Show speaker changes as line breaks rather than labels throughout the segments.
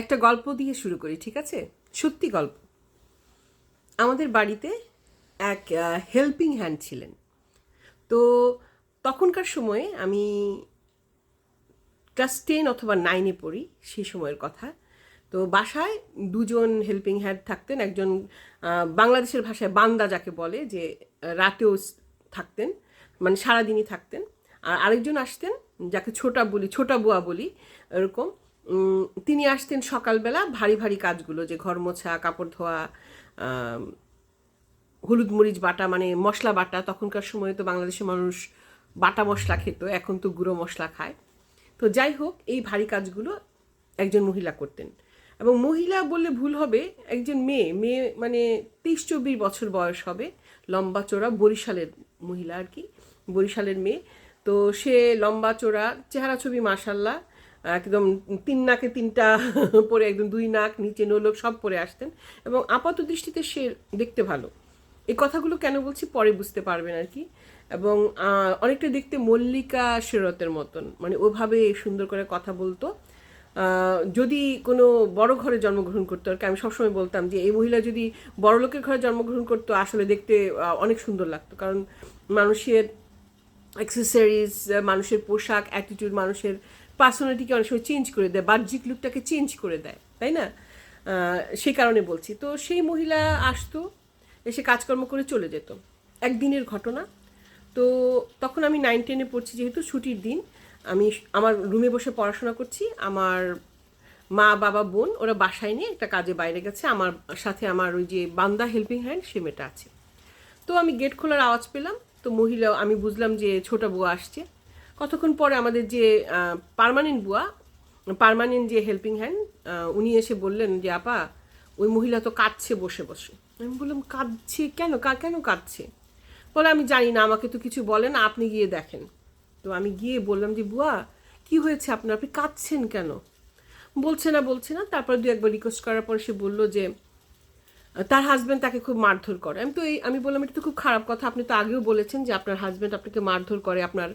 একটা গল্প দিয়ে শুরু করি, ঠিক আছে? সত্যি গল্প। আমাদের বাড়িতে এক হেল্পিং হ্যান্ড ছিলেন। তো তখনকার সময়ে আমি ক্লাস টেন অথবা নাইনে পড়ি সেই সময়ের কথা। তো বাসায় দুজন হেল্পিং হ্যান্ড থাকতেন, একজন বাংলাদেশের ভাষায় বান্দা যাকে বলে, যে রাতেও থাকতেন মানে সারাদিনই থাকতেন। আর আরেকজন আসতেন, যাকে ছোটা বলি, ছোটা বুয়া বলি, এরকম। তিনি আসতেন সকালবেলা ভারী ভারী কাজগুলো, যে ঘর মোছা, কাপড় ধোয়া হলুদ মরিচ বাটা মানে মশলা বাটা। তখনকার সময়ে তো বাংলাদেশের মানুষ বাটা মশলা খেত, এখন তো গুঁড়ো মশলা খায়। তো যাই হোক, এই ভারী কাজগুলো একজন মহিলা করতেন। এবং মহিলা বললে ভুল হবে, একজন মেয়ে মেয়ে মানে তেইশ চব্বিশ বছর বয়স হবে, লম্বা চোরা বরিশালের মহিলা আর কি, বরিশালের মেয়ে। তো সে লম্বা চোরা, চেহারা ছবি মাসাল্লাহ একদম তিন নাকে তিনটা পরে একদম দুই নাক, নিচে নোলক সব পরে আসতেন। এবং আপাত দৃষ্টিতে সে দেখতে ভালো। এই কথাগুলো কেন বলছি পরে বুঝতে পারবেন আর কি। এবং অনেকটা দেখতে মল্লিকা শেরতের মতন। মানে ওভাবে সুন্দর করে কথা বলতো। যদি কোনো বড় ঘরে জন্মগ্রহণ করতো আর কি, আমি সবসময় বলতাম যে, এই মহিলা যদি বড় লোকের ঘরে জন্মগ্রহণ করতো, আসলে দেখতে অনেক সুন্দর লাগতো। কারণ মানুষের অ্যাক্সেসরিজ মানুষের পোশাক অ্যাটিটিউড মানুষের পার্সোনালিটিকে অনেক সময় চেঞ্জ করে দেয়, বাহ্যিক লুকটাকে চেঞ্জ করে দেয়, তাই না? সেই কারণে বলছি। তো সেই মহিলা আসতো, এসে কাজকর্ম করে চলে যেত। একদিনের ঘটনা। তো তখন আমি নাইন টেনে পড়ছি, যেহেতু ছুটির দিন, আমি আমার রুমে বসে পড়াশোনা করছি। আমার মা, বাবা, বোন, ওরা বাসায় নিয়ে একটা কাজে বাইরে গেছে। আমার সাথে আমার ওই যে বান্দা হেল্পিং হ্যান্ড সে মেয়েটা আছে। তো আমি গেট খোলার আওয়াজ পেলাম। তো মহিলা আমি বুঝলাম যে ছোট বউ আসছে। কতক্ষণ পরে আমাদের যে পারমানেন্ট বুয়া, পারমানেন্ট যে হেল্পিং হ্যান্ড উনি এসে বললেন যে, আপা, ওই মহিলা তো কাঁদছে বসে বসে। আমি বললাম, কাঁদছে কেন? কা- কেন কাঁদছে? বলে, আমি জানি না, আমাকে তো কিছু বলে না, আপনি গিয়ে দেখেন। তো আমি গিয়ে বললাম যে, বুয়া, কি হয়েছে আপনার? আপনি কাঁদছেন কেন? বলছে না বলছে না, তারপর দু একবার রিকোয়েস্ট করার পর সে বলল যে, তার হাজব্যান্ড তাকে খুব মারধর করে। আমি তো এই, আমি বললাম, এটা তো খুব খারাপ কথা, আপনি তো আগেও বলেছেন যে, আপনার হাজব্যান্ড আপনাকে মারধর করে, আপনার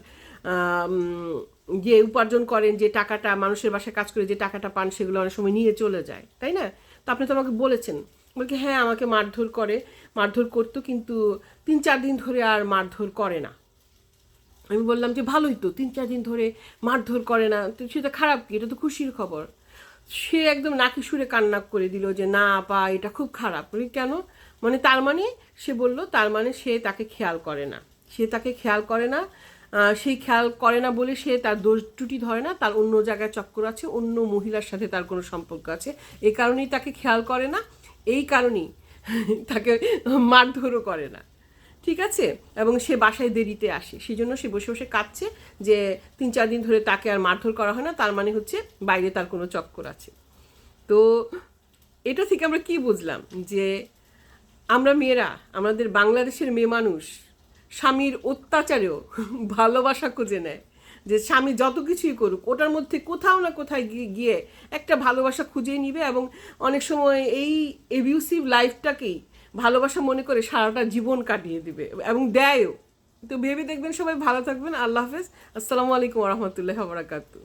যে উপার্জন করেন যে টাকাটা, মানুষের বাসায় কাজ করে যে টাকাটা পান, সেগুলো অনেক সময় নিয়ে চলে যায়, তাই না? তো আপনি তো আমাকে বলেছেন। বলকে হ্যাঁ আমাকে মারধর করে, মারধর করতো, কিন্তু তিন চার দিন ধরে আর মারধর করে না। আমি বললাম যে, ভালোই তো, তিন চার দিন ধরে মারধর করে না। তো সেটা খারাপ কি? এটা তো খুশির খবর। সে একদম নাকি সুরে কান্না করে দিল যে, না, আপা, এটা খুব খারাপ। কেন? মানে তার মানে সে বলল, তার মানে সে তাকে খেয়াল করে না। সে তাকে খেয়াল করে না সেই খেয়াল করে না বলে সে তার দোষ ত্রুটি ধরে না, তার অন্য জায়গায় চক্কর আছে, অন্য মহিলার সাথে তার কোনো সম্পর্ক আছে। এ কারণেই তাকে খেয়াল করে না, এই কারণেই তাকে মারধরও করে না। ঠিক আছে? এবং সে বাসায় দেরিতে আসে। সেই জন্য সে বসে বসে কাঁদছে যে তিন চার দিন ধরে তাকে আর মারধর করা হয় না, তার মানে হচ্ছে বাইরে তার কোনো চক্কর আছে। তো এটা থেকে আমরা কি বুঝলাম? যে আমরা মেয়েরা, আমাদের বাংলাদেশের মেয়ে মানুষ স্বামীর অত্যাচারেও ভালোবাসা খুঁজে নেয়। যে স্বামী যত কিছুই করুক, ওটার মধ্যে কোথাও না কোথায় গিয়ে গিয়ে একটা ভালোবাসা খুঁজেই নিবে এবং অনেক সময় এই এবিউসিভ লাইফটাকেই ভালোবাসা মনে করে সারাটা জীবন কাটিয়ে দিবে এবং দেয়ও। তো ভেবে দেখবেন সবাই ভালো থাকবেন। আল্লাহ হাফেজ। আসসালামু আলাইকুম রহমতুল্লাহ বারাকাতু